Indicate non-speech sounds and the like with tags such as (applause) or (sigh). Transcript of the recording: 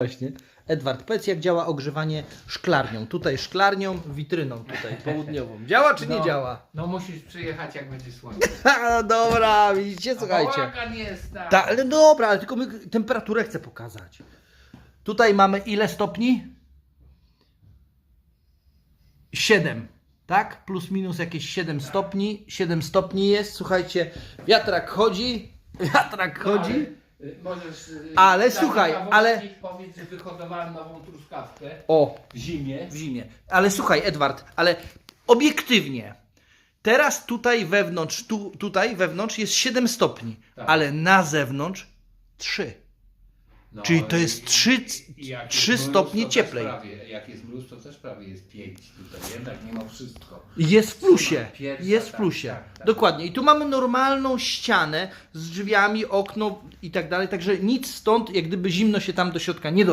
Właśnie. Edward, powiedz jak działa ogrzewanie szklarnią. Tutaj szklarnią, witryną tutaj (laughs) południową. Działa czy nie No. działa? No musisz przyjechać jak będzie słońce. (laughs) Ha, dobra, widzicie, A słuchajcie. Bałagan jest tak. Ta, ale dobra, ale tylko my temperaturę chcę pokazać. Tutaj mamy ile stopni? 7, tak? Plus minus jakieś 7 stopni. 7 stopni jest, słuchajcie, wiatrak chodzi, (laughs) wiatrak No, chodzi. Y, Możesz. y, Ale słuchaj, ale- Powiedz, że wyhodowałem nową truskawkę O, w zimie. w zimie. Ale słuchaj, Edward, ale obiektywnie. Teraz tutaj wewnątrz, tu, tutaj wewnątrz jest 7 stopni, Tak. ale na zewnątrz 3. No, Czyli to jest i- trzy- i jak trzy jest mróz, stopnie to też cieplej. Prawie, jak jest mróz, to też prawie jest 5 tutaj, jednak mimo wszystko. Jest w plusie. Pierwsza, Jest w tak, plusie. tak, tak. Dokładnie. I tu mamy normalną ścianę z drzwiami, okno i tak dalej. Także nic stąd, jak gdyby zimno się tam do środka nie